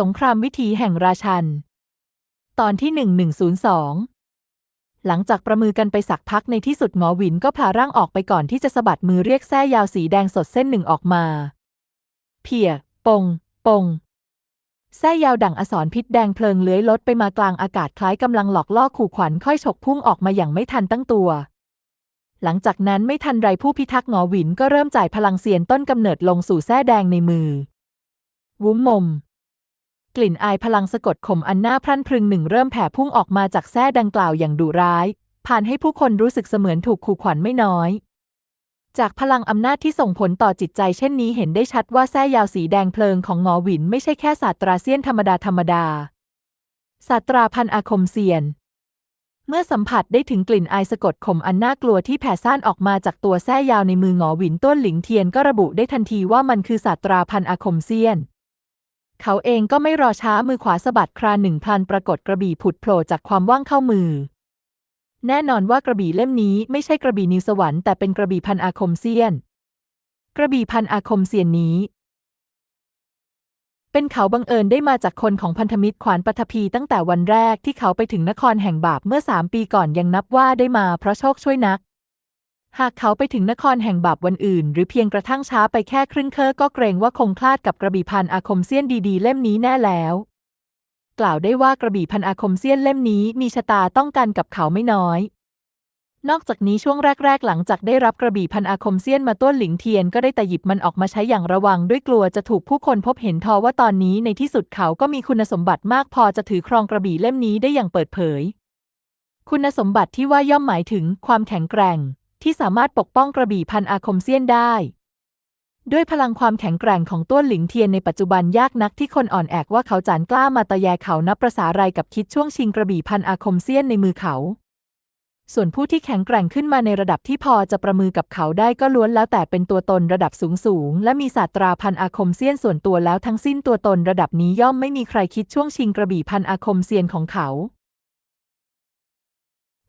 สงครามวิถีแห่งราชัน ตอนที่ 1102 หลังจากประมือกันไปสักพักในที่สุดหงอหวินก็พาร่างออกไปก่อนที่จะสะบัดมือเรียกแส้ยาวสีแดงสดเส้นหนึ่งออกมา เพีย ปง ปง แส้ยาวดั่งอสรพิษแดงเพลิงเลื้อยลดไปมากลางอากาศคล้ายกำลังหลอกล่อขู่ขวัญค่อยฉกพุ่งออกมาอย่างไม่ทันตั้งตัวหลังจากนั้นไม่ทันไรผู้พิทักษ์หงอหวินก็เริ่มจ่ายพลังเสียนต้นกำเนิดลงสู่แส้แดงในมือ วุ้มมม กลิ่นอายพลังสะกดข่มอันน่าพรั่นพรึงหนึ่งเริ่มแผ่พุ่งออกมาจากแส้ดังกล่าวอย่างดุร้าย ผ่านให้ผู้คนรู้สึกเสมือนถูกขู่ขวัญไม่น้อย จากพลังอำนาจที่ส่งผลต่อจิตใจเช่นนี้เห็นได้ชัดว่าแส้ยาวสีแดงเพลิงของหงอหวินไม่ใช่แค่ศาสตราเซียนธรรมดาธรรมดาศาสตราพันอาคมเซียน เมื่อสัมผัสได้ถึงกลิ่นอายสะกดข่มอันน่ากลัวที่แผ่ซ่านออกมาจากตัวแส้ยาวในมือหงอหวินต้นหลิงเทียนก็ระบุได้ทันทีว่ามันคือศาสตราพันอาคมเซียน เขาเองก็ไม่รอช้ามือขวาสะบัดคราหนึ่งพลันปรากฏกระบี่ผุดโผล่จากความว่างเข้ามือ แน่นอนว่ากระบี่เล่มนี้ไม่ใช่กระบี่นิวสวรรค์แต่เป็นกระบี่พันอาคมเซียน กระบี่พันอาคมเซียนนี้ เป็นเขาบังเอิญได้มาจากคนของพันธมิตรขวานปฐพีตั้งแต่วันแรกที่เขาไปถึงนครแห่งบาปเมื่อสามปีก่อนยังนับว่าได้มาเพราะโชคช่วยนัก หากเขาไปถึงนครแห่งบาปวันอื่น หรือเพียงกระทั่งช้าไปแค่ครึ่งเคอก็เกรงว่าคงคลาดกับกระบี่พันอาคมเซียนดีๆ เล่มนี้แน่แล้ว กล่าวได้ว่ากระบี่พันอาคมเซียนเล่มนี้มีชะตาต้องกันกับเขาไม่น้อย นอกจากนี้ช่วงแรก ๆ หลังจากได้รับกระบี่พันอาคมเซียนมาต้นหลิงเทียนก็ได้แต่หยิบมันออกมาใช้อย่างระวังด้วยกลัวจะถูกผู้คนพบเห็นทอว่าตอนนี้ในที่สุดเขาก็มีคุณสมบัติมากพอจะถือครองกระบี่เล่มนี้ได้อย่างเปิดเผย คุณสมบัติที่ว่าย่อมหมายถึงความแข็งแกร่ง ที่สามารถปกป้องกระบี่พันอาคมเซียนได้ ด้วยพลังความแข็งแกร่งของต้วนหลิงเทียนในปัจจุบันยากนักที่คนอ่อนแอกว่าเขาจานกล้ามาตะแยเขานับประสาไรกับคิดช่วงชิงกระบี่พันอาคมเซียนในมือเขา ส่วนผู้ที่แข็งแกร่งขึ้นมาในระดับที่พอจะประมือกับเขาได้ก็ล้วนแล้วแต่เป็นตัวตนระดับสูงสูงและมีศาสตราพันอาคมเซียนส่วนตัวแล้วทั้งสิ้นตัวตนระดับนี้ย่อมไม่มีใครคิดช่วงชิงกระบี่พันอาคมเซียนของเขา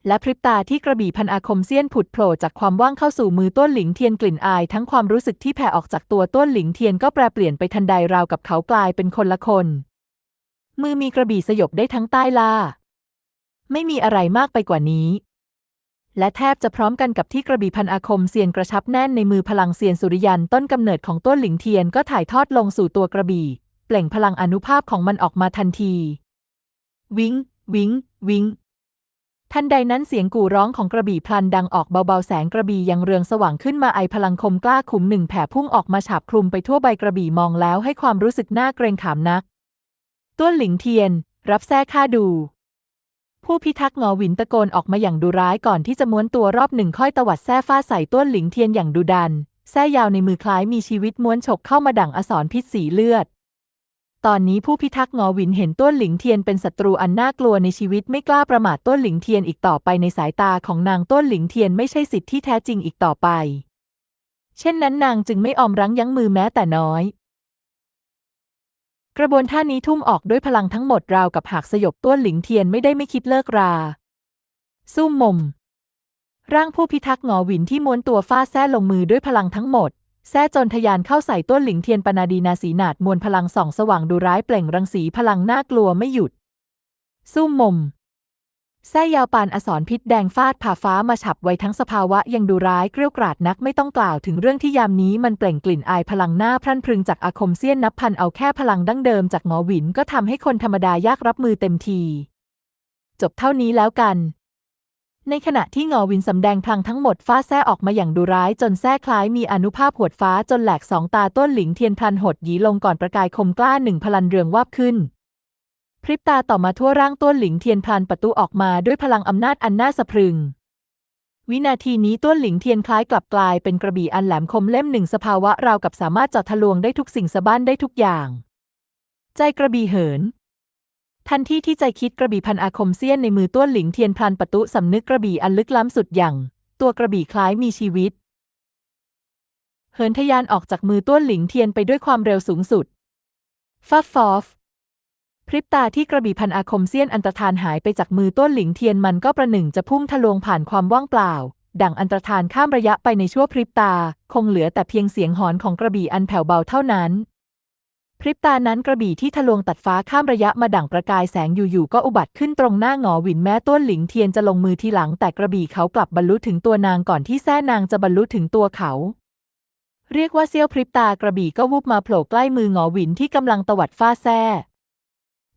และพริบตาที่กระบี่พันอาคมเซียนผุดโผล่จากความว่างเข้าสู่มือต้นหลิงเทียนกลิ่นอายทั้งความรู้สึกที่แผ่ออกจากตัวต้นหลิงเทียนก็แปรเปลี่ยนไปทันใดราวกับเขากลายเป็นคนละคน มือมีกระบี่สยบได้ทั้งใต้ล่า ไม่มีอะไรมากไปกว่านี้ และแทบจะพร้อมกันกับที่กระบี่พันอาคมเซียนกระชับแน่นในมือพลังเซียนสุริยันต้นกำเนิดของต้นหลิงเทียนก็ถ่ายทอดลงสู่ตัวกระบี่ เปล่งพลังอนุภาพของมันออกมาทันที วิงวิงวิง ทันใดนั้นเสียงกู่ร้องของกระบี่พลันดังออกเบาๆแสงกระบี่ยังเรืองสว่างขึ้นมาไอพลังคมกล้าขุมหนึ่งแผ่พุ่งออกมาฉาบคลุมไปทั่วใบกระบี่มองแล้วให้ความรู้สึกน่าเกรงขามนัก ต้วนหลิงเทียน รับแท้ข้าดู ผู้พิทักษ์งอหวินตะโกนออกมาอย่างดุร้ายก่อนที่จะม้วนตัวรอบหนึ่งค่อยตวัดแท้ฟาใส่ต้วนหลิงเทียนอย่างดุดันแท้ยาวในมือคล้ายมีชีวิตม้วนฉกเข้ามาดั่งอสรพิษสีเลือด ตอนนี้ผู้พิทักษ์งอหวินเห็นต้นหลิงเทียนเป็นศัตรูอันน่ากลัวในชีวิตไม่กล้าประมาทต้นหลิงเทียนอีกต่อไปในสายตาของนางต้นหลิงเทียนไม่ใช่สิทธิ์ที่แท้จริงอีกต่อไป เช่นนั้นนางจึงไม่ออมรั้งยั้งมือแม้แต่น้อย กระบวนท่านี้ทุ่มออกด้วยพลังทั้งหมดราวกับหากสยบต้วนหลิงเทียนไม่ได้ไม่คิดเลิกราสู้มม ร่างผู้พิทักษ์งอหวินที่ม้วนตัวฟาดแท้ลงมือด้วยพลังทั้งหมด แท้จนทะยานเข้าใส่ต้นหลิงเทียนปนาดีนาสีหนาดมวลพลังส่องสว่างดูร้ายเปล่งรังสีพลังน่ากลัวไม่หยุด สู้มมแท้ยาวปานอสรพิษแดงฟาดผ่าฟ้ามาฉับไว้ทั้งสภาวะยังดูร้ายเกรี้ยวกราดนักไม่ต้องกล่าวถึงเรื่องที่ยามนี้มันเปล่งกลิ่นอายพลังหน้าพรั่นพรึงจากอาคมเซียนนับพันเอาแค่พลังดั้งเดิมจากหมอหวินก็ทำให้คนธรรมดายากรับมือเต็มที จบเท่านี้แล้วกัน ในขณะที่งอวินสำแดงพลังทั้งหมดฟ้าแซ่ออกมาอย่างดุร้ายจนแซ่คล้ายมีอนุภาพหดฟ้าจนแหลกสองตาต้นหลิงเทียนพลันหดหยีลงก่อนประกายคมกล้าหนึ่งพลันเรืองวาบขึ้น พริบตาต่อมาทั่วร่างต้นหลิงเทียนพลันประตูออกมาด้วยพลังอำนาจอันน่าสะพรึง วินาทีนี้ต้นหลิงเทียนคล้ายกลับกลายเป็นกระบี่อันแหลมคมเล่มหนึ่งสภาวะราวกับสามารถเจาะทะลวงได้ทุกสิ่งสะบ้านได้ทุกอย่าง ใจกระบี่เหิน ทันทีที่ใจคิดกระบี่พันอาคมเซียนในมือต้วนหลิงเทียนพลันประตุสำนึกกระบี่อันลึกล้ำสุดอย่าง ตัวกระบี่คล้ายมีชีวิต เหินทะยานออกจากมือต้วนหลิงเทียนไปด้วยความเร็วสูงสุดฟับฟอฟพริบตาที่กระบี่พันอาคมเซียนอันตรธานหายไปจากมือต้วนหลิงเทียนมันก็ประหนึ่งจะพุ่งทะลวงผ่านความว่างเปล่า ดั่งอันตรธานข้ามระยะไปในชั่วพริบตา คงเหลือแต่เพียงเสียงหอนของกระบี่อันแผ่วเบาเท่านั้น พริบตานั้นกระบี่ที่ทะลวงตัดฟ้าข้ามระยะมาดั่งประกายแสงอยู่ๆก็อุบัติขึ้นตรงหน้าหงอหวินแม้ต้นหลิงเทียนจะลงมือทีหลัง แต่กระบี่เขากลับบรรลุถึงตัวนางก่อนที่แท้นางจะบรรลุถึงตัวเขา เรียกว่าเสี้ยวพริบตากระบี่ก็วูบมาโผล่ใกล้มือหงอหวินที่กำลังตวัดฟ้าแซ่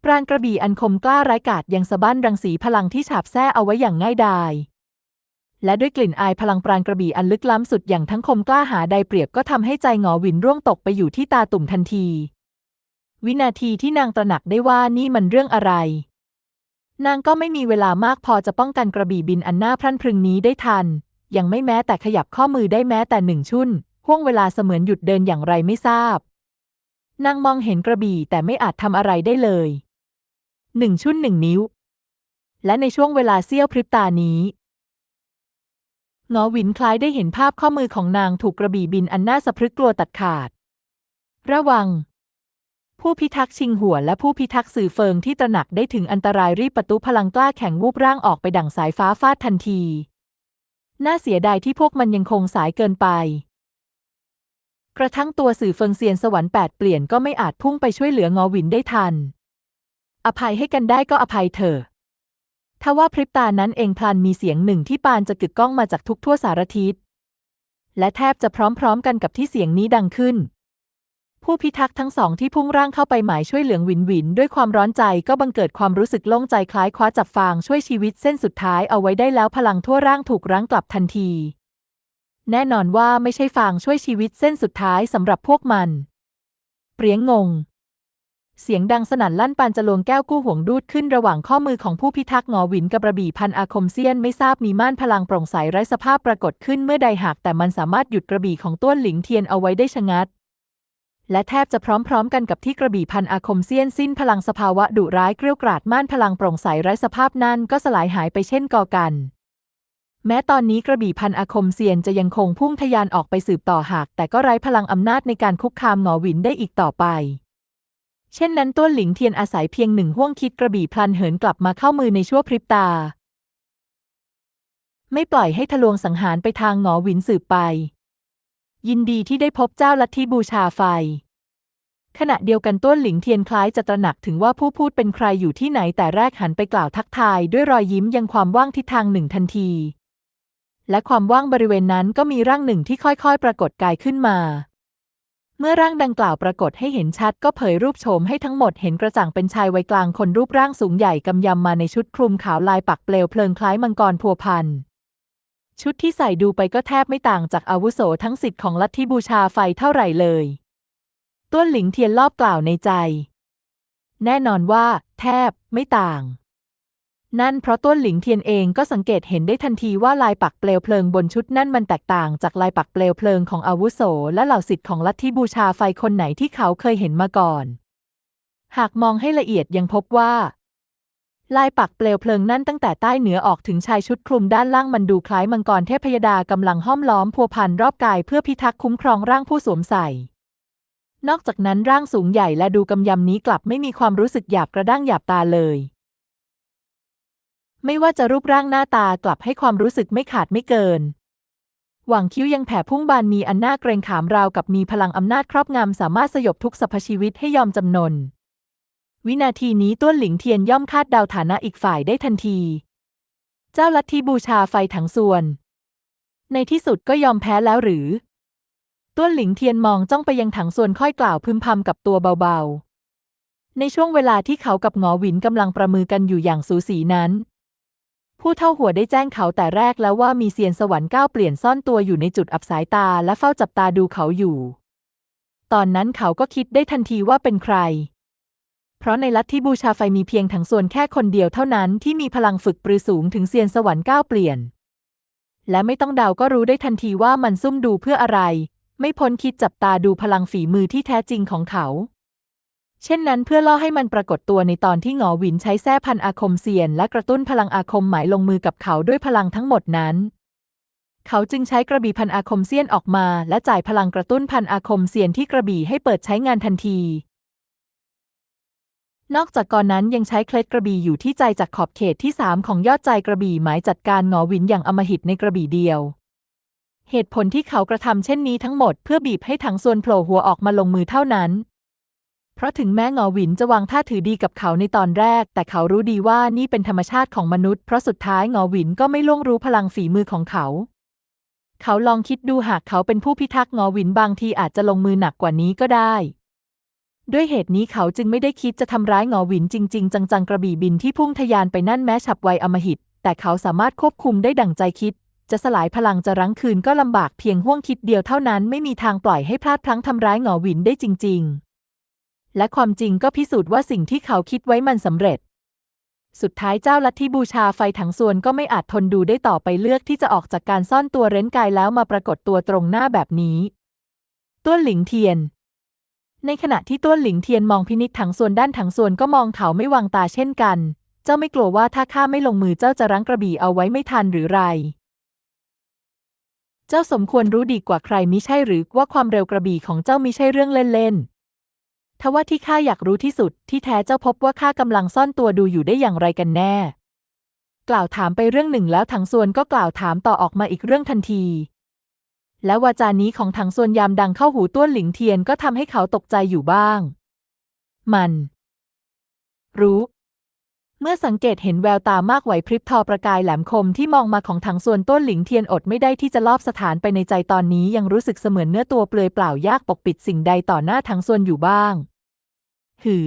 ปราณกระบี่อันคมกล้าร้ายกาจยังสะบั้นรังสีพลังที่ฉาบแซ่เอาไว้อย่างง่ายดายและด้วยกลิ่นอายพลังปราณกระบี่อันลึกล้ำสุดอย่างทั้งคมกล้าหาใดเปรียบก็ทำให้ใจหงอหวินร่วงตกไปอยู่ที่ตาตุ่มทันที วินาทีที่นางตระหนักได้ว่านี่มันเรื่องอะไร นางก็ไม่มีเวลามากพอจะป้องกันกระบี่บินอันน่าพรั่นพรึงนี้ได้ทัน ยังไม่แม้แต่ขยับข้อมือได้แม้แต่หนึ่งชุ่นห่วงเวลาเสมือนหยุดเดินอย่างไรไม่ทราบ นางมองเห็นกระบี่แต่ไม่อาจทำอะไรได้เลยหนึ่งชุ่นหนึ่งนิ้ว และในช่วงเวลาเสี้ยวพริบตานี้หงอหวินคล้ายได้เห็นภาพข้อมือของนางถูกกระบี่บินอันน่าสะพรึกกลัวตัดขาด ระวัง ผู้พิทักษ์ชิงหัวและผู้พิทักษ์สื่อเฟิงที่ตระหนักได้ถึงอันตรายรีบประตูพลังกล้าแข็งวูบร่างออกไปดั่งสายฟ้าฟาดทันที น่าเสียดายที่พวกมันยังคงสายเกินไป กระทั่งตัวสื่อเฟิงเซียนสวรรค์แปดเปลี่ยนก็ไม่อาจพุ่งไปช่วยเหลืองอวินได้ทัน อภัยให้กันได้ก็อภัยเถอะทว่าพริบตานั้นเองพลันมีเสียงหนึ่งที่ปานจะกึกก้องมาจากทุกทั่วสารทิศและแทบจะพร้อมๆกันกับที่เสียงนี้ดังขึ้น ผู้พิทักษ์ทั้งสองที่พุ่งร่างเข้าไปหมายช่วยเหลืองหวินหวิน ด้วยความร้อนใจก็บังเกิดความรู้สึกโล่งใจคล้ายคว้าจับฟางช่วยชีวิตเส้นสุดท้ายเอาไว้ได้แล้วพลังทั่วร่างถูกรั้งกลับทันที แน่นอนว่าไม่ใช่ฟางช่วยชีวิตเส้นสุดท้ายสำหรับพวกมัน เปรียงงงเสียงดังสนั่นลั่นปานจะลวงแก้วกู้ห่วงดูดขึ้นระหว่างข้อมือของผู้พิทักษ์งอหวินกับระบี่พันอาคมเซียนไม่ทราบมีม่านพลังโปร่งใสไร้สภาพปรากฏขึ้นเมื่อใดหากแต่มันสามารถหยุดกระบี่ของต้วนหลิงเทียนเอาไว้ได้ชะงัด และแทบจะพร้อมๆ กันกับที่กระบี่พันอาคมเซียนสิ้นพลังสภาวะดุร้ายเกรี้ยกราดม่านพลังโปร่งใสไร้สภาพนั่นก็สลายหายไปเช่นกอกัน แม้ตอนนี้กระบี่พันอาคมเซียนจะยังคงพุ่งทะยานออกไปสืบต่อหาก แต่ก็ไร้พลังอำนาจในการคุกคามหงอหวินได้อีกต่อไป เช่นนั้นต้วหลิงเทียนอาศัยเพียงหนึ่งห่วงคิดกระบี่พลันเหินกลับมาเข้ามือในชั่วพริบตา ไม่ปล่อยให้ทะลวงสังหารไปทางหงอหวินสืบไป ยินดีที่ได้พบเจ้าลัทธิบูชาไฟ ขณะเดียวกันต้วนหลิงเทียนคล้ายจะตระหนักถึงว่าผู้พูดเป็นใครอยู่ที่ไหนแต่แรกหันไปกล่าวทักทายด้วยรอยยิ้มยังความว่างทิศทางหนึ่งทันที และความว่างบริเวณนั้นก็มีร่างหนึ่งที่ค่อยๆ ปรากฏกายขึ้นมา เมื่อร่างดังกล่าวปรากฏให้เห็นชัดก็เผยรูปโฉมให้ทั้งหมดเห็นกระจ่างเป็นชายวัยกลางคนรูปร่างสูงใหญ่กำยำมาในชุดคลุมขาวลายปักเปลวเพลิงคล้ายมังกรพัวพัน ชุดที่ใส่ดูไปก็แทบไม่ต่างจากอาวุโสทั้งสิทธิ์ของลัทธิบูชาไฟเท่าไหร่เลย ต้วนหลิงเทียนรอบกล่าวในใจ แน่นอนว่า แทบไม่ต่าง นั่นเพราะต้วนหลิงเทียนเองก็สังเกตเห็นได้ทันทีว่าลายปักเปลวเพลิงบนชุดนั่นมันแตกต่างจากลายปักเปลวเพลิงของอาวุโสและเหล่าสิทธิ์ของลัทธิบูชาไฟคนไหนที่เขาเคยเห็นมาก่อน หากมองให้ละเอียดยังพบว่า ลายปักเปลวเพลิงนั่นตั้งแต่ใต้เหนือออกถึงชายชุดคลุมด้านล่างมันดูคล้ายมังกรเทพยดากำลังห้อมล้อมพัวพันรอบกายเพื่อพิทักษ์คุ้มครองร่างผู้สวมใส่ นอกจากนั้นร่างสูงใหญ่และดูกำยำนี้กลับไม่มีความรู้สึกหยาบกระด้างหยาบตาเลย ไม่ว่าจะรูปร่างหน้าตากลับให้ความรู้สึกไม่ขาดไม่เกิน หว่างคิ้วยังแผ่พุ่งบานมีอันน่าเกรงขามราวกับมีพลังอำนาจครอบงำสามารถสยบทุกสรรพชีวิตให้ยอมจำนน วินาทีนี้ต้วนหลิงเทียนย่อมคาดเดาฐานะอีกฝ่ายได้ทันที เจ้าลัทธิบูชาไฟถังส่วน ในที่สุดก็ยอมแพ้แล้วหรือต้วนหลิงเทียนมองจ้องไปยังถังส่วนค่อยกล่าวพึมพำกับตัวเบาๆ ในช่วงเวลาที่เขากับหงอหวินกำลังประมือกันอยู่อย่างสูสีนั้น ผู้เท่าหัวได้แจ้งเขาแต่แรกแล้วว่ามีเซียนสวรรค์ก้าวเปลี่ยนซ่อนตัวอยู่ในจุดอับสายตาและเฝ้าจับตาดูเขาอยู่ ตอนนั้นเขาก็คิดได้ทันทีว่าเป็นใคร ราะในลัทธิบูชาไฟมีเพียงถังส่วนแค่คนเดียวเท่านั้นที่มีพลังฝึกปรือสูงถึงเซียนสวรรค์ก้าวเปลี่ยน และไม่ต้องเดาก็รู้ได้ทันทีว่ามันซุ่มดูเพื่ออะไร ไม่พ้นคิดจับตาดูพลังฝีมือที่แท้จริงของเขา เช่นนั้นเพื่อล่อให้มันปรากฏตัวในตอนที่หงอหวินใช้แส้พันอาคมเซียน และกระตุ้นพลังอาคมหมายลงมือกับเขาด้วยพลังทั้งหมดนั้น เขาจึงใช้กระบี่พันอาคมเซียนออกมา และจ่ายพลังกระตุ้นพันอาคมเซียนที่กระบี่ให้เปิดใช้งานทันที นอกจากก่อนนั้นยังใช้เคล็ดกระบี่อยู่ที่ใจจากขอบเขตที่สามของยอดใจกระบี่หมายจัดการหงอวินอย่างอมหิตในกระบี่เดียว เหตุผลที่เขากระทำเช่นนี้ทั้งหมดเพื่อบีบให้ถังส่วนโผล่หัวออกมาลงมือเท่านั้น เพราะถึงแม้หงอวินจะวางท่าถือดีกับเขาในตอนแรก แต่เขารู้ดีว่านี่เป็นธรรมชาติของมนุษย์เพราะสุดท้ายหงอวินก็ไม่ล่วงรู้พลังฝีมือของเขา เขาลองคิดดูหากเขาเป็นผู้พิทักษ์หงอวินบางทีอาจจะลงมือหนักกว่านี้ก็ได้ ด้วยเหตุนี้เขาจึงไม่ได้คิดจะทำร้ายหงอหวินจริง ๆ จังๆ กระบี่บินที่พุ่งทะยานไปนั่นแม้ฉับไวอมหิต แต่เขาสามารถควบคุมได้ดั่งใจคิด จะสลายพลังจะรั้งคืนก็ลำบากเพียงห่วงคิดเดียวเท่านั้นไม่มีทางปล่อยให้พลาดพลั้งทำร้ายหงอหวินได้จริง ๆ และความจริงก็พิสูจน์ว่าสิ่งที่เขาคิดไว้มันสำเร็จ สุดท้ายเจ้าลัทธิบูชาไฟถังส่วนก็ไม่อาจทนดูได้ต่อไปเลือกที่จะออกจากการซ่อนตัวเร้นกายแล้วมาปรากฏตัวตรงหน้าแบบนี้ ต้วนหลิงเทียน ในขณะที่ต้วนหลิงเทียนมองพินิจถังส่วนด้านถังส่วนก็มองเขาไม่วางตาเช่นกัน เจ้าไม่กลัวว่าถ้าข้าไม่ลงมือเจ้าจะรั้งกระบี่เอาไว้ไม่ทันหรือไร เจ้าสมควรรู้ดีกว่าใครมิใช่หรือว่าความเร็วกระบี่ของเจ้ามิใช่เรื่องเล่นๆทว่าที่ข้าอยากรู้ที่สุด ที่แท้เจ้าพบว่าข้ากำลังซ่อนตัวดูอยู่ได้อย่างไรกันแน่ กล่าวถามไปเรื่องหนึ่งแล้วถังส่วนก็กล่าวถามต่อออกมาอีกเรื่องทันที และวาจานี้ของถังส่วนยามดังเข้าหูต้วนหลิงเทียนก็ทำให้เขาตกใจอยู่บ้าง มัน รู้ เมื่อสังเกตเห็นแววตามากไหวพริบทอประกายแหลมคมที่มองมาของถังส่วนต้นหลิงเทียนอดไม่ได้ที่จะลอบสถานไปในใจตอนนี้ยังรู้สึกเสมือนเนื้อตัวเปลือยเปล่ายากปกปิดสิ่งใดต่อหน้าถังส่วนอยู่บ้าง หือ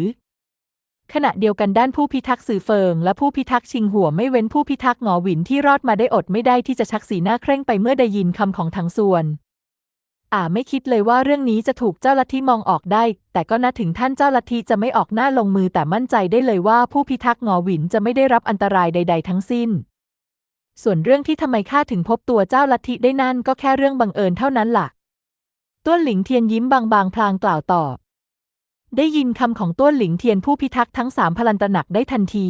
ขณะเดียวกันด้านผู้พิทักษ์สื่อเฟิง และผู้พิทักษ์ชิงหัวไม่เว้นผู้พิทักษ์หงอหวินที่รอดมาได้อดไม่ได้ที่จะชักสีหน้าเคร่งไปเมื่อได้ยินคำของถังส่วนอ่าไม่คิดเลยว่าเรื่องนี้จะถูกเจ้าลัทธิมองออกได้ แต่ก็น่าถึงท่านเจ้าลัทธิจะไม่ออกหน้าลงมือแต่มั่นใจได้เลยว่าผู้พิทักษ์งอหวินจะไม่ได้รับอันตรายใด ๆ ทั้งสิ้น ส่วนเรื่องที่ทำไมข้าถึงพบตัวเจ้าลัทธิได้นั่นก็แค่เรื่องบังเอิญเท่านั้นล่ะ ต้วนหลิงเทียนยิ้มบางๆพลางกล่าวตอบ ได้ยินคำของต้วนหลิงเทียนผู้พิทักษ์ทั้งสามพลันตระหนักได้ทันที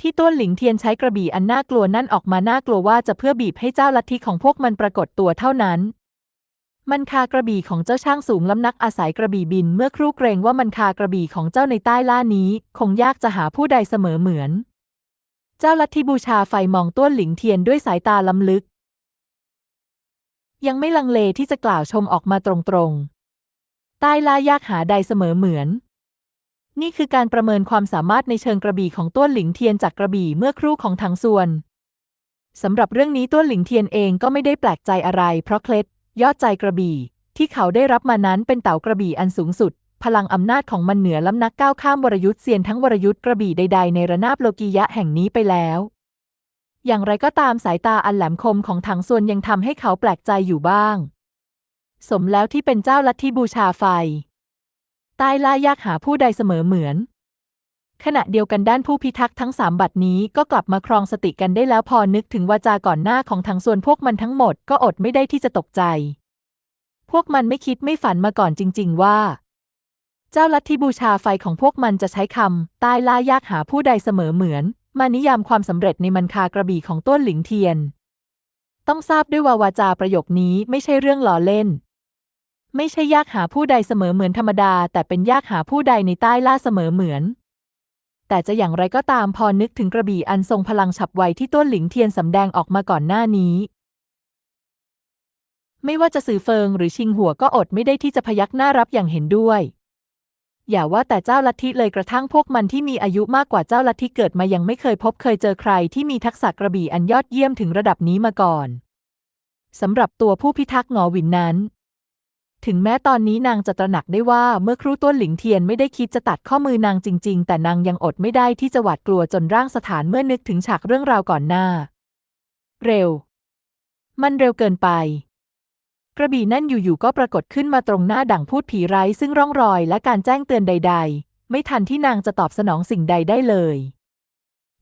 ที่ต้วนหลิงเทียนใช้กระบี่อันน่ากลัวนั่นออกมาน่ากลัวว่าจะเพื่อบีบให้เจ้าลัทธิของพวกมันปรากฏตัวเท่านั้น มันคากระบี่ของเจ้าช่างสูงล้ำนักอาศัยกระบี่บิน เมื่อครู่เกรงว่ามันคากระบี่ของเจ้าในใต้ล่านี้ คงยากจะหาผู้ใดเสมอเหมือน เจ้าลัทธิบูชาไฟมองต้วนหลิงเทียนด้วยสายตาล้ำลึก ยังไม่ลังเลที่จะกล่าวชมออกมาตรงๆ ใต้ล่ายากหาใดเสมอเหมือน นี่คือการประเมินความสามารถในเชิงกระบี่ของต้วนหลิงเทียนจากกระบี่เมื่อครู่ของถังส่วนสำหรับเรื่องนี้ต้วนหลิงเทียนเองก็ไม่ได้แปลกใจอะไร เพราะเคล็ดยอดใจกระบี่ ที่เขาได้รับมานั้นเป็นเต่ากระบี่อันสูงสุด พลังอำนาจของมันเหนือล้ำนักก้าวข้ามวรยุทธ์เซียนทั้งวรยุทธ์กระบี่ใด ๆ ในระนาบโลกียะแห่งนี้ไปแล้ว อย่างไรก็ตามสายตาอันแหลมคมของถังส่วนยังทำให้เขาแปลกใจอยู่บ้าง สมแล้วที่เป็นเจ้าลัทธิบูชาไฟใต้ล่ายากหาผู้ใดเสมอเหมือน ขณะเดียวกันด้านผู้พิทักษ์ทั้งสามบัดนี้ก็กลับมาครองสติกันได้แล้วพอนึกถึงวาจาก่อนหน้าของทั้งส่วนพวกมันทั้งหมดก็อดไม่ได้ที่จะตกใจ พวกมันไม่คิดไม่ฝันมาก่อนจริง ๆ ว่า เจ้าลัทธิบูชาไฟของพวกมันจะใช้คำใต้ล่ายากหาผู้ใดเสมอเหมือน มานิยามความสำเร็จในมันคากระบี่ของต้นหลิงเทียนต้องทราบด้วยว่าวาจาประโยคนี้ไม่ใช่เรื่องล้อเล่น ไม่ใช่ยากหาผู้ใดเสมอเหมือนธรรมดา แต่เป็นยากหาผู้ใดในใต้ล่าเสมอเหมือน แต่จะอย่างไรก็ตามพอนึกถึงกระบี่อันทรงพลังฉับไวที่ต้นหลิงเทียนสำแดงออกมาก่อนหน้านี้ ไม่ว่าจะสื่อเฟิงหรือชิงหัวก็อดไม่ได้ที่จะพยักหน้ารับอย่างเห็นด้วย อย่าว่าแต่เจ้าลัทธิเลยกระทั่งพวกมันที่มีอายุมากกว่าเจ้าลัทธิเกิดมายังไม่เคยพบเคยเจอใครที่มีทักษะกระบี่อันยอดเยี่ยมถึงระดับนี้มาก่อนสำหรับตัวผู้พิทักษ์หงอหวินนั้น ถึงแม้ตอนนี้นางจะตระหนักได้ว่าเมื่อครู่ต้วนหลิงเทียนไม่ได้คิดจะตัดข้อมือนางจริง ๆ แต่นางยังอดไม่ได้ที่จะหวาดกลัวจนร่างสถานเมื่อนึกถึงฉากเรื่องราวก่อนหน้า เร็ว มันเร็วเกินไป กระบี่นั่นอยู่ๆก็ปรากฏขึ้นมาตรงหน้าดั่งพูดผีไร้ซึ่งร่องรอยและการแจ้งเตือนใด ๆ ไม่ทันที่นางจะตอบสนองสิ่งใดได้เลย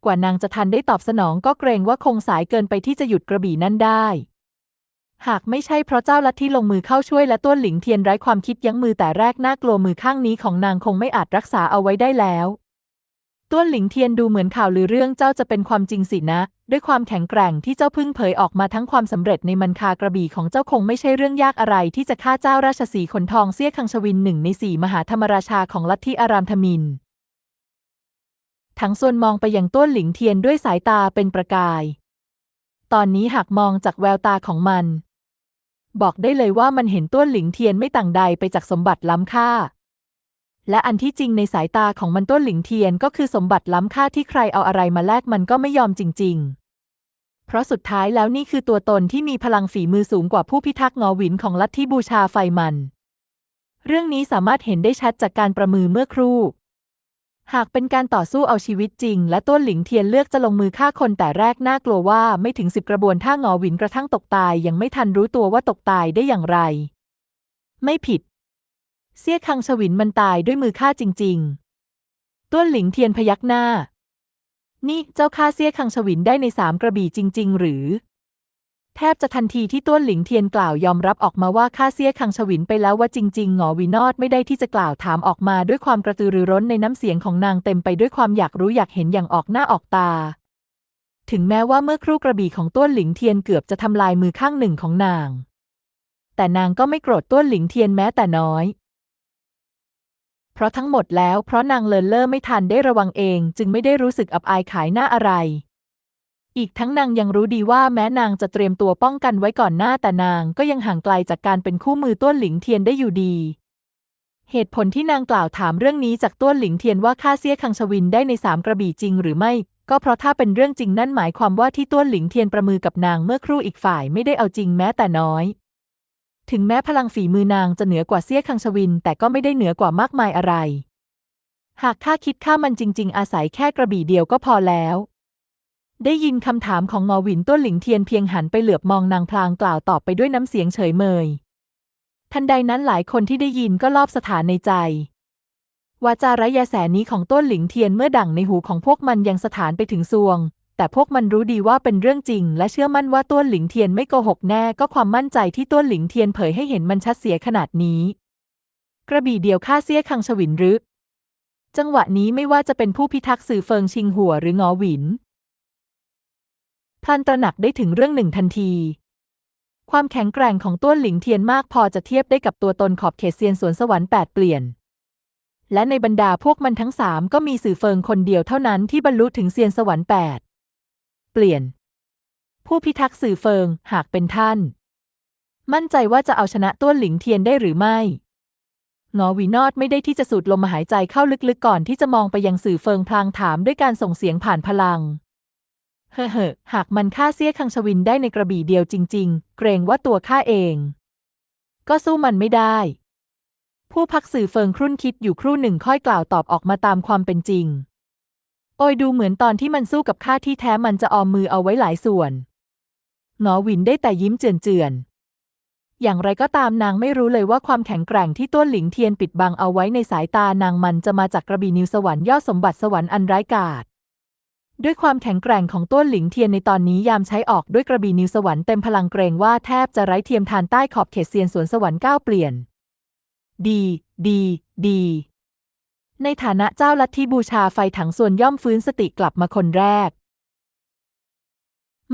กว่านางจะทันได้ตอบสนองก็เกรงว่าคงสายเกินไปที่จะหยุดกระบี่นั่นได้ หากไม่ใช่เพราะเจ้าลัทธิลงมือเข้าช่วยและต้วนหลิงเทียนไร้ความคิดยั้งมือแต่แรกน่ากลัวมือข้างนี้ของนางคงไม่อาจรักษาเอาไว้ได้แล้วต้วนหลิงเทียนดูเหมือนข่าวลือเรื่องเจ้าจะเป็นความจริงสินะ ด้วยความแข็งแกร่งที่เจ้าพึ่งเผยออกมาทั้งความสำเร็จในมันคากระบี่ของเจ้าคงไม่ใช่เรื่องยากอะไรที่จะฆ่าเจ้าราชสีขนทองเสี้ยคังชวินหนึ่งในสี่มหาธรรมราชาของลัทธิอารามธมินทั้งส่วนมองไปยังต้วนหลิงเทียนด้วยสายตาเป็นประกาย ตอนนี้หากมองจากแววตาของมัน บอกได้เลยว่ามันเห็นต้วนหลิงเทียนไม่ต่างใดไปจากสมบัติล้ำค่า และอันที่จริงในสายตาของมันต้นหลิงเทียนก็คือสมบัติล้ำค่าที่ใครเอาอะไรมาแลกมันก็ไม่ยอมจริง ๆ เพราะสุดท้ายแล้วนี่คือตัวตนที่มีพลังฝีมือสูงกว่าผู้พิทักษ์งอหวินของลัทธิบูชาไฟมัน เรื่องนี้สามารถเห็นได้ชัดจากการประมือเมื่อครู่ หากเป็นการต่อสู้เอาชีวิตจริง และต้นหลิงเทียนเลือกจะลงมือฆ่าคนแต่แรกน่ากลัวว่าไม่ถึงสิบกระบวนท่างอหวินกระทั่งตกตายยังไม่ทันรู้ตัวว่าตกตายได้อย่างไร ไม่ผิด เสี้ยคังฉวินมันตายด้วยมือฆ่าจริง ๆ ต้วนหลิงเทียนพยักหน้า นี่เจ้าฆ่าเสี้ยคังฉวินได้ในสามกระบี่จริง ๆ หรือ ทบจะทันทีที่ต้วนหลิงเทียนกล่าวยอมรับออกมาว่าฆ่าเสี้ยคังฉวินไปแล้วว่าจริงๆหงอวินอดไม่ได้ที่จะกล่าวถามออกมาด้วยความกระตือรือร้นในน้ำเสียงของนางเต็มไปด้วยความอยากรู้อยากเห็นอย่างออกหน้าออกตา ถึงแม้ว่าเมื่อครู่กระบี่ของต้วนหลิงเทียนเกือบจะทำลายมือข้างหนึ่งของนาง แต่นางก็ไม่โกรธต้วนหลิงเทียนแม้แต่น้อย เพราะทั้งหมดแล้วเพราะนางเลินเล่อไม่ทันได้ระวังเอง จึงไม่ได้รู้สึกอับอายขายหน้าอะไร อีกทั้งนางยังรู้ดีว่าแม้นางจะเตรียมตัวป้องกันไว้ก่อนหน้าแต่นางก็ยังห่างไกลจากการเป็นคู่มือต้วนหลิงเทียนได้อยู่ดี เหตุผลที่นางกล่าวถามเรื่องนี้จากต้วนหลิงเทียนว่าฆ่าเสี้ยคังชวินได้ในสามกระบี่จริงหรือไม่ ก็เพราะถ้าเป็นเรื่องจริงนั่นหมายความว่าที่ต้วนหลิงเทียนประมือกับนางเมื่อครู่อีกฝ่ายไม่ได้เอาจริงแม้แต่น้อย ถึงแม้พลังฝีมือนางจะเหนือกว่าเสี้ยคังชวิน แต่ก็ไม่ได้เหนือกว่ามากมายอะไร หากข้าคิดฆ่ามันจริง ๆ อาศัยแค่กระบี่เดียวก็พอแล้ว ได้ยินคำถามของงอหวินต้นหลิงเทียนเพียงหันไปเหลือบมองนางพลางกล่าวตอบไปด้วยน้ำเสียงเฉยเมย ทันใดนั้นหลายคนที่ได้ยินก็รอบสถานในใจวาจาระยะแสนี้ของต้นหลิงเทียนเมื่อดั่งในหูของพวกมันยังสถานไปถึงซวง แต่พวกมันรู้ดีว่าเป็นเรื่องจริง และเชื่อมั่นว่าต้นหลิงเทียนไม่โกหกแน่ก็ความมั่นใจที่ต้นหลิงเทียนเผยให้เห็นมันชัดเสียขนาดนี้ กระบี่เดียวฆ่าเสี้ยคังฉวินรึจังหวะนี้ไม่ว่าจะเป็นผู้พิทักษ์สื่อเฟิงชิงหัวหรือ งอหวิน พลันตระหนักได้ถึงเรื่องหนึ่งทันที ความแข็งแกร่งของต้วนหลิงเทียนมากพอจะเทียบได้กับตัวตนขอบเขตเซียนสวนสวรรค์แปดเปลี่ยน และในบรรดาพวกมันทั้งสามก็มีสื่อเฟิงคนเดียวเท่านั้นที่บรรลุถึงเซียนสวรรค์แปดเปลี่ยน ผู้พิทักษ์สื่อเฟิงหากเป็นท่าน มั่นใจว่าจะเอาชนะต้วนหลิงเทียนได้หรือไม่งอวีนอดไม่ได้ที่จะสูดลมหายใจเข้าลึกๆก่อนที่จะมองไปยังสื่อเฟิงพลางถามด้วยการส่งเสียงผ่านพลัง เฮ้อหากมันฆ่าเสี้ยคังชวินได้ในกระบี่เดียวจริง ๆ เกรงว่าตัวข้าเอง ก็สู้มันไม่ได้ ผู้พักสื่อเฟิงครุ่นคิดอยู่ครู่หนึ่งค่อยกล่าวตอบออกมาตามความเป็นจริง โอยดูเหมือนตอนที่มันสู้กับข้าที่แท้มันจะออมมือเอาไว้หลายส่วนหงอวินได้แต่ยิ้มเจือนๆ อย่างไรก็ตามนางไม่รู้เลยว่าความแข็งแกร่งที่ต้นหลิงเทียนปิดบังเอาไว้ในสายตานางมันจะมาจากกระบี่นิวสวรรค์ยอดสมบัติสวรรค์อันร้ายกาจ ด้วยความแข็งแกร่งของต้นหลิงเทียนในตอนนี้ยามใช้ออกด้วยกระบี่นิวสวรรค์เต็มพลังเกรงว่าแทบจะไร้เทียมทานใต้ขอบเขตเซียนสวนสวรรค์ก้าวเปลี่ยน ดี ดี ดี ในฐานะเจ้าลัทธิบูชาไฟถังส่วนย่อมฟื้นสติกลับมาคนแรก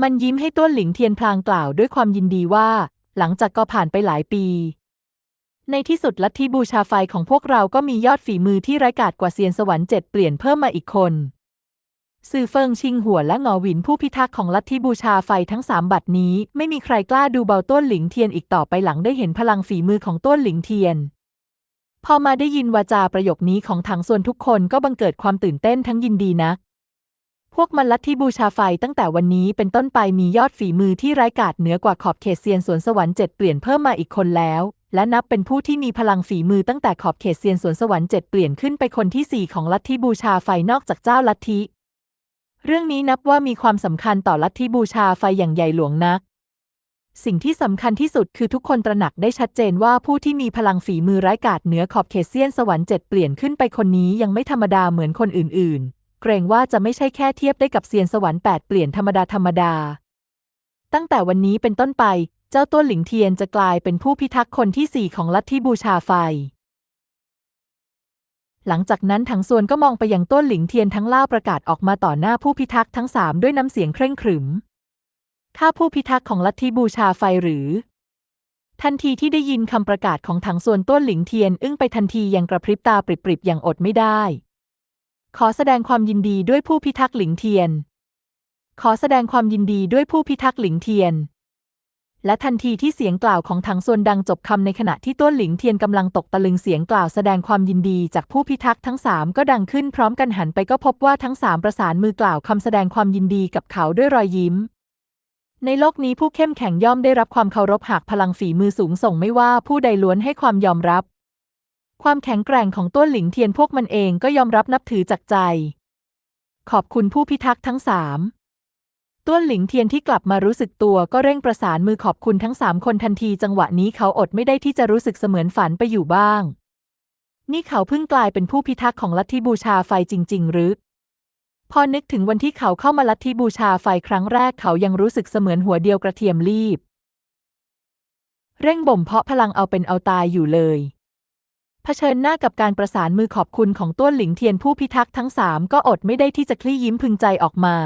มันยิ้มให้ต้นหลิงเทียนพลางกล่าวด้วยความยินดีว่า หลังจากก็ผ่านไปหลายปี ในที่สุดลัทธิบูชาไฟของพวกเราก็มียอดฝีมือที่ไร้กาจกว่าเซียนสวรรค์เจ็ดเปลี่ยนเพิ่มมาอีกคน สื่อเฟิงชิงหัวและงอหวินผู้พิทักษ์ของลัทธิบูชาไฟทั้งสามบัดนี้ ไม่มีใครกล้าดูเบาต้นหลิงเทียนอีกต่อไปหลังได้เห็นพลังฝีมือของต้นหลิงเทียน พอมาได้ยินวาจาประโยคนี้ของถังส่วนทุกคนก็บังเกิดความตื่นเต้นทั้งยินดีนักพวกมันลัทธิบูชาไฟตั้งแต่วันนี้เป็นต้นไปมียอดฝีมือที่ไร้กาจเหนือกว่าขอบเขตเซียนสวนสวรรค์เจ็ดเปลี่ยนเพิ่มมาอีกคนแล้ว และนับเป็นผู้ที่มีพลังฝีมือตั้งแต่ขอบเขตเซียนสวนสวรรค์เจ็ดเปลี่ยนขึ้นไปคนที่สี่ของลัทธิบูชาไฟนอกจากเจ้าลัทธิ เรื่องนี้นับว่ามีความสำคัญต่อลัทธิบูชาไฟอย่างใหญ่หลวงนัก สิ่งที่สำคัญที่สุดคือทุกคนตระหนักได้ชัดเจนว่าผู้ที่มีพลังฝีมือไร้กาจเหนือขอบเขตเซียนสวรรค์เจ็ดเปลี่ยนขึ้นไปคนนี้ยังไม่ธรรมดาเหมือนคนอื่น ๆ เกรงว่าจะไม่ใช่แค่เทียบได้กับเซียนสวรรค์แปดเปลี่ยนธรรมดาธรรมดา ตั้งแต่วันนี้เป็นต้นไป เจ้าต้นหลิงเทียนจะกลายเป็นผู้พิทักษ์คนที่สี่ของลัทธิบูชาไฟ หลังจากนั้นถังส่วนก็มองไปยังต้นหลิงเทียนทั้งล่าประกาศออกมาต่อหน้าผู้พิทักษ์ทั้งสามด้วยน้ำเสียงเคร่งขรึมข้าผู้พิทักษ์ของลัทธิบูชาไฟหรือ ทันทีที่ได้ยินคำประกาศของถังส่วนต้นหลิงเทียนอึ้งไปทันทียังกระพริบตาปริบๆอย่างอดไม่ได้ ขอแสดงความยินดีด้วยผู้พิทักษ์หลิงเทียน ขอแสดงความยินดีด้วยผู้พิทักษ์หลิงเทียน และทันทีที่เสียงกล่าวของถังซวนดังจบคำในขณะที่ต้วนหลิงเทียนกำลังตกตะลึงเสียงกล่าวแสดงความยินดีจากผู้พิทักษ์ทั้งสามก็ดังขึ้นพร้อมกันหันไปก็พบว่าทั้งสามประสานมือกล่าวคำแสดงความยินดีกับเขาด้วยรอยยิ้ม ในโลกนี้ผู้เข้มแข็งย่อมได้รับความเคารพหากพลังฝีมือสูงส่งไม่ว่าผู้ใดล้วนให้ความยอมรับ ความแข็งแกร่งของต้วนหลิงเทียนพวกมันเองก็ยอมรับนับถือจากใจ ขอบคุณผู้พิทักษ์ทั้งสาม ต้วนหลิงเทียนที่กลับมารู้สึกตัวก็เร่งประสานมือขอบคุณทั้งสามคนทันทีจังหวะนี้เขาอดไม่ได้ที่จะรู้สึกเสมือนฝันไปอยู่บ้าง นี่เขาเพิ่งกลายเป็นผู้พิทักษ์ของลัทธิบูชาไฟจริง ๆ หรือ พอนึกถึงวันที่เขาเข้ามาลัทธิบูชาไฟครั้งแรกเขายังรู้สึกเสมือนหัวเดียวกระเทียมรีบ เร่งบ่มเพาะพลังเอาเป็นเอาตายอยู่เลยเผชิญหน้ากับการประสานมือขอบคุณของต้วนหลิงเทียนผู้พิทักษ์ทั้งสามก็อดไม่ได้ที่จะคลี่ยิ้มพึงใจออกมา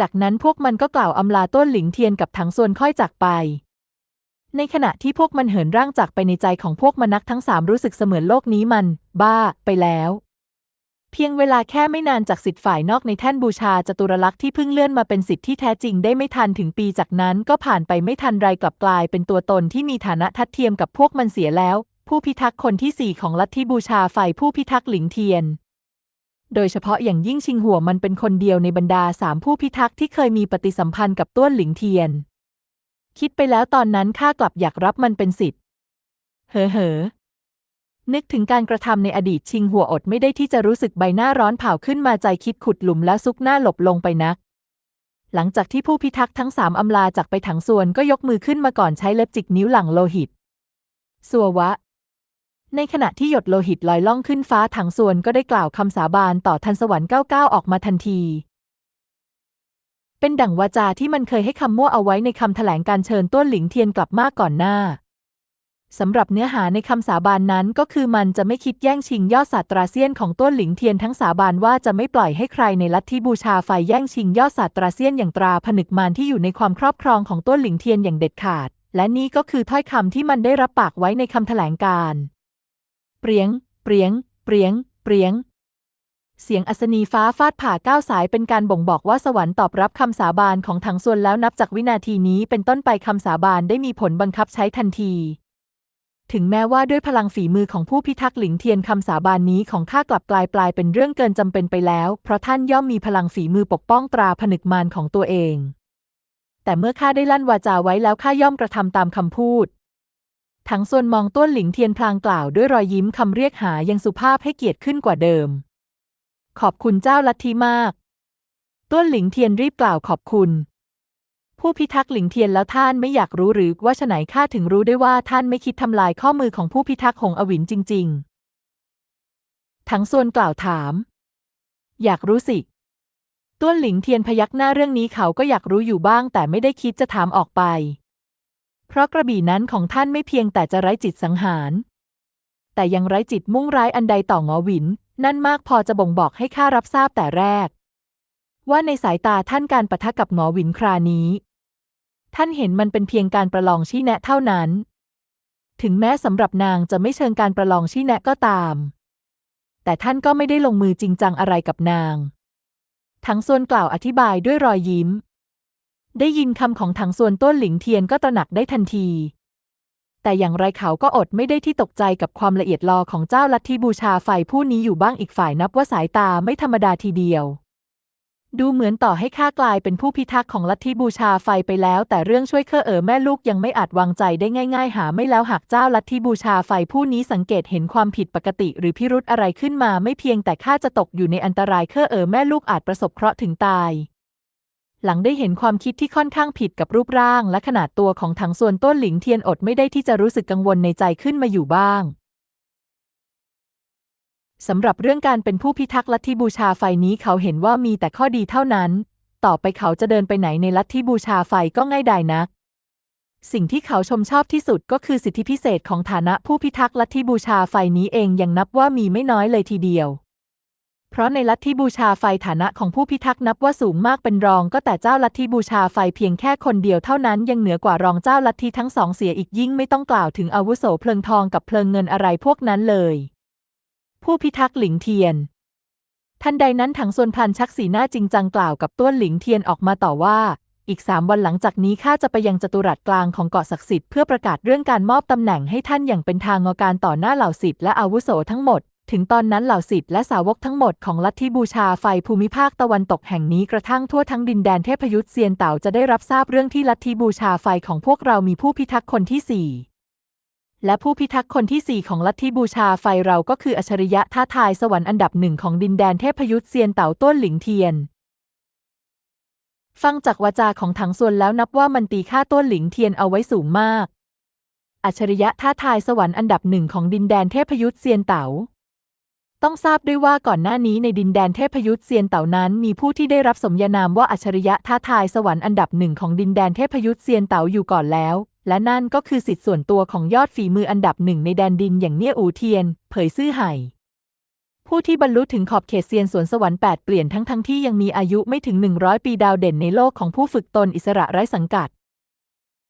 จากนั้นพวกมันก็กล่าวอำลาต้นหลิงเทียนกับถังส่วนค่อยจากไป ในขณะที่พวกมันเหินร่างจากไปในใจของพวกมนักทั้งสามรู้สึกเสมือนโลกนี้มัน บ้า ไปแล้ว เพียงเวลาแค่ไม่นานจากสิทธิ์ฝ่ายนอกในแท่นบูชาจตุรลักษณ์ที่เพิ่งเลื่อนมาเป็นสิทธิ์ที่แท้จริงได้ไม่ทันถึงปีจากนั้นก็ผ่านไปไม่ทันไรกลับกลาย เป็นตัวตนที่มีฐานะทัดเทียมกับพวกมันเสียแล้ว ผู้พิทักษ์คนที่สี่ของลัทธิบูชาไฟผู้พิทักษ์หลิงเทียน โดยเฉพาะอย่างยิ่งชิงหัวมันเป็นคนเดียวในบรรดาสามผู้พิทักษ์ที่เคยมีปฏิสัมพันธ์กับต้วนหลิงเทียน คิดไปแล้วตอนนั้นข้ากลับอยากรับมันเป็นสิทธิ์ เห่อเหอนึกถึงการกระทำในอดีตชิงหัวอดไม่ได้ที่จะรู้สึกใบหน้าร้อนเผาขึ้นมาใจคิดขุดหลุมแล้วซุกหน้าหลบลงไปนัก หลังจากที่ผู้พิทักษ์ทั้งสามอำลาจากไปถังส่วนก็ยกมือขึ้นมาก่อนใช้เล็บจิกนิ้วหลังโลหิตสัววะ ในขณะที่หยดโลหิตลอยล่องขึ้นฟ้าถังส่วนก็ได้กล่าวคำสาบานต่อทันสวรรค์ก้าวๆออกมาทันที เป็นดั่งวาจาที่มันเคยให้คำมั่วเอาไว้ในคำแถลงการเชิญต้วนหลิงเทียนกลับมาก่อนหน้าสำหรับเนื้อหาในคำสาบานนั้นก็คือมันจะไม่คิดแย่งชิงยอดศาสตราเซียนของต้วนหลิงเทียนทั้งสาบานว่าจะไม่ปล่อยให้ใครในลัทธิบูชาไฟแย่งชิงยอดศาสตราเซียนอย่างตราผนึกมารที่อยู่ในความครอบครองของต้วนหลิงเทียนอย่างเด็ดขาด และนี่ก็คือถ้อยคำที่มันได้รับปากไว้ในคำแถลงการ์ เปรียง เปรียง เปรียง เปรียง เสียงอัศนีฟ้าฟาดผ่าก้าวสายเป็นการบ่งบอกว่าสวรรค์ตอบรับคำสาบานของถังส่วนแล้วนับจากวินาทีนี้เป็นต้นไปคำสาบานได้มีผลบังคับใช้ทันที ถึงแม้ว่าด้วยพลังฝีมือของผู้พิทักษ์หลิงเทียนคำสาบานนี้ของข้ากลับกลายปลายเป็นเรื่องเกินจำเป็นไปแล้ว เพราะท่านย่อมมีพลังฝีมือปกป้องตราผนึกมารของตัวเองแต่เมื่อข้าได้ลั่นวาจาไว้แล้วข้าย่อมกระทำตามคำพูด ถังส่วนมองต้วนหลิงเทียนพลางกล่าวด้วยรอยยิ้มคำเรียกหายังสุภาพให้เกียรติขึ้นกว่าเดิม ขอบคุณเจ้าลัทธิมาก ต้วนหลิงเทียนรีบกล่าวขอบคุณ ผู้พิทักษ์หลิงเทียนแล้วท่านไม่อยากรู้หรือว่าฉไหนข้าถึงรู้ได้ว่าท่านไม่คิดทำลายข้อมือของผู้พิทักษ์หงอวินจริง ๆ ถังส่วนกล่าวถาม อยากรู้สิต้วนหลิงเทียนพยักหน้าเรื่องนี้เขาก็อยากรู้อยู่บ้างแต่ไม่ได้คิดจะถามออกไป เพราะกระบี่นั้นของท่านไม่เพียงแต่จะไร้จิตสังหาร แต่ยังไร้จิตมุ่งร้ายอันใดต่องอหวิน นั่นมากพอจะบ่งบอกให้ข้ารับทราบแต่แรก ว่าในสายตาท่านการปะทะกับงอหวินครานี้ ท่านเห็นมันเป็นเพียงการประลองชี้แนะเท่านั้น ถึงแม้สำหรับนางจะไม่เชิงการประลองชี้แนะก็ตาม แต่ท่านก็ไม่ได้ลงมือจริงจังอะไรกับนางถังส่วนกล่าวอธิบายด้วยรอยยิ้ม ได้ยินคำของถังส่วนต้นหลิงเทียนก็ตระหนักได้ทันที แต่อย่างไรเขาก็อดไม่ได้ที่ตกใจกับความละเอียดลอของเจ้าลัทธิบูชาไฟผู้นี้อยู่บ้างอีกฝ่ายนับว่าสายตาไม่ธรรมดาทีเดียว ดูเหมือนต่อให้ข้ากลายเป็นผู้พิทักษ์ของลัทธิบูชาไฟไปแล้ว แต่เรื่องช่วยเคอเอ๋อแม่ลูกยังไม่อาจวางใจได้ง่าย ๆ หาไม่แล้วหากเจ้าลัทธิบูชาไฟผู้นี้สังเกตเห็นความผิดปกติ หรือพิรุธอะไรขึ้นมาไม่เพียงแต่ข้าจะตกอยู่ในอันตรายเคอเอ๋อแม่ลูกอาจประสบเคราะห์ถึงตาย หลังได้เห็นความคิดที่ค่อนข้างผิดกับรูปร่างและขนาดตัวของถังส่วนต้นหลิงเทียนอดไม่ได้ที่จะรู้สึกกังวลในใจขึ้นมาอยู่บ้างสำหรับเรื่องการเป็นผู้พิทักษ์ลัทธิบูชาไฟนี้เขาเห็นว่ามีแต่ข้อดีเท่านั้น ต่อไปเขาจะเดินไปไหนในลัทธิบูชาไฟก็ง่ายดายนัก สิ่งที่เขาชมชอบที่สุดก็คือสิทธิพิเศษของฐานะผู้พิทักษ์ลัทธิบูชาไฟนี้เองยังนับว่ามีไม่น้อยเลยทีเดียว เพราะในลัทธิบูชาไฟฐานะของผู้พิทักษ์นับว่าสูงมากเป็นรอง ก็แต่เจ้าลัทธิบูชาไฟเพียงแค่คนเดียวเท่านั้นยังเหนือกว่ารองเจ้าลัทธิทั้งสองเสียอีกยิ่งไม่ต้องกล่าวถึงอาวุโสเพลิงทองกับเพลิงเงินอะไรพวกนั้นเลย ผู้พิทักษ์หลิงเทียนทันใดนั้นถังส่วนพลันชักสีหน้าจริงจังกล่าวกับต้วนหลิงเทียนออกมาต่อว่า อีกสามวันหลังจากนี้ข้าจะไปยังจตุรัสกลางของเกาะศักดิ์สิทธิ์เพื่อประกาศเรื่องการมอบตำแหน่งให้ท่านอย่างเป็นทางการต่อหน้าเหล่าสิทธิ์และอาวุโสทั้งหมด ถึงตอนนั้นเหล่าสิทธิ์และสาวกทั้งหมดของลัทธิบูชาไฟภูมิภาคตะวันตกแห่งนี้กระทั่งทั่วทั้งดินแดนเทพยุทธเซียนเต่าจะได้รับทราบเรื่องที่ลัทธิบูชาไฟของพวกเรามีผู้พิทักษ์คนที่สี่และผู้พิทักษ์คนที่สี่ของลัทธิบูชาไฟเราก็คืออัจฉริยะท้าทายสวรรค์อันดับหนึ่งของดินแดนเทพยุทธเซียนเต่าต้นหลิงเทียนฟังจากวาจาของถังส่วนแล้วนับว่ามันตีค่าต้นหลิงเทียนเอาไว้สูงมาก อัจฉริยะท้าทายสวรรค์อันดับหนึ่งของดินแดนเทพยุทธเซียนเต๋า ต้องทราบด้วยว่าก่อนหน้านี้ในดินแดนเทพยุทธเซียนเต๋านั้น มีผู้ที่ได้รับสมญานามว่าอัจฉริยะท้าทายสวรรค์อันดับหนึ่งของดินแดนเทพยุทธเซียนเต๋าอยู่ก่อนแล้ว และนั่นก็คือสิทธิ์ส่วนตัวของยอดฝีมืออันดับหนึ่งในแดนดินอย่างเนี่ยอูเทียน เผยซื่อไห่ผู้ที่บรรลุถึงขอบเขตเซียนสวนสวรรค์8เปลี่ยนทั้งทั้งที่ยังมีอายุไม่ถึง 100 ปีดาวเด่นในโลกของผู้ฝึกตนอิสระไร้สังกัด